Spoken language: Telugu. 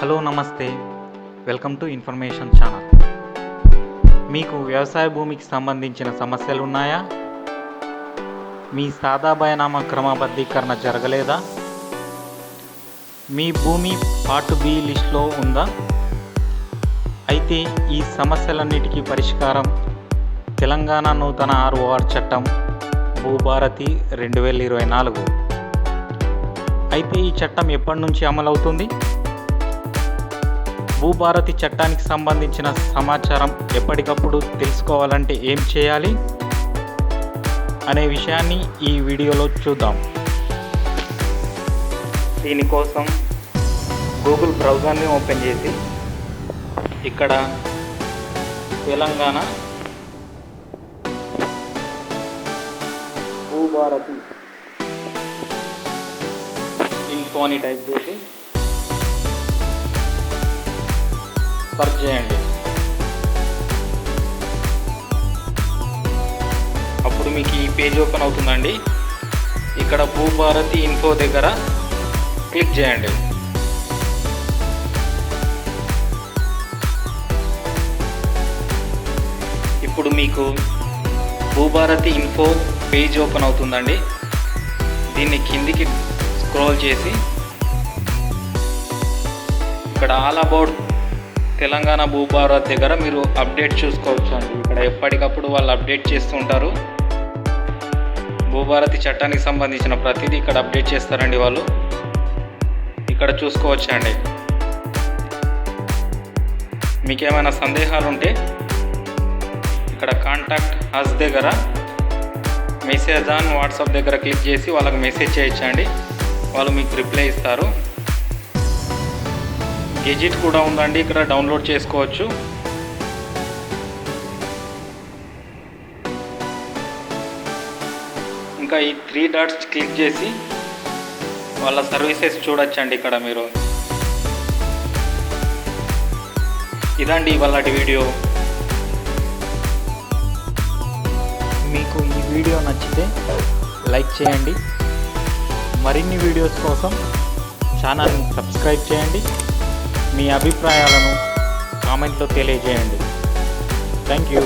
హలో నమస్తే. Welcome to information channel. మీకు వ్యవసాయ భూమికి సంబంధించిన సమస్యలు ఉన్నాయా? మీ సాదా బయనామా క్రమబద్ధీకరణ జరగలేదా? మీ భూమి పార్ట్ బి లిస్ట్లో ఉందా? అయితే ఈ సమస్యలన్నిటికీ పరిష్కారం తెలంగాణ నూతన ఆర్ఓఆర్ చట్టం భూభారతి రెండు వేల ఇరవై నాలుగు. అయితే ఈ చట్టం ఎప్పటి నుంచి అమలవుతుంది? భూభారతి చట్టానికి సంబంధించిన సమాచారం ఎప్పటికప్పుడు తెలుసుకోవాలంటే ఏం చేయాలి అనే విషయాన్ని ఈ వీడియోలో చూద్దాం. దీనికోసం గూగుల్ బ్రౌజర్ని ఓపెన్ చేసి ఇక్కడ తెలంగాణ భూభారతి ఇన్ఫోని టైప్ చేసి సర్చ్ చేయండి అప్పుడు మీకు ఈ పేజ్ ఓపెన్ అవుతుందండి. ఇక్కడ భూభారతి ఇన్ఫో దగ్గర క్లిక్ చేయండి. ఇప్పుడు మీకు భూభారతి ఇన్ఫో పేజ్ ఓపెన్ అవుతుందండి. దీన్ని కిందికి స్క్రోల్ చేసి ఇక్కడ ఆల్ అబౌట్ తెలంగాణ భూభారత్ దగ్గర మీరు అప్డేట్ చూసుకోవచ్చు అండి. ఇక్కడ ఎప్పటికప్పుడు వాళ్ళు అప్డేట్ చేస్తూ ఉంటారు. భూభారతి చట్టానికి సంబంధించిన ప్రతిదీ ఇక్కడ అప్డేట్ చేస్తారండి వాళ్ళు. ఇక్కడ చూసుకోవచ్చు అండి. మీకు ఏమైనా సందేహాలు ఉంటే ఇక్కడ కాంటాక్ట్ హస్ దగ్గర మెసేజ్ ఆన్ వాట్సాప్ దగ్గర క్లిక్ చేసి వాళ్ళకి మెసేజ్ చేయొచ్చండి. వాళ్ళు మీకు రిప్లై ఇస్తారు. గెజిట్ కూడా ఉందండి ఇక్కడ డౌన్లోడ్ చేసుకోవచ్చు. ఇంకా ఈ త్రీ డాట్స్ క్లిక్ చేసి వాళ్ళ సర్వీసెస్ చూడొచ్చండి ఇక్కడ మీరు. ఇదండి ఇవాళ వీడియో. మీకు ఈ వీడియో నచ్చితే లైక్ చేయండి. మరిన్ని వీడియోస్ కోసం ఛానల్ని సబ్స్క్రైబ్ చేయండి. మీ అభిప్రాయాలను కామెంట్లో తెలియజేయండి. Thank you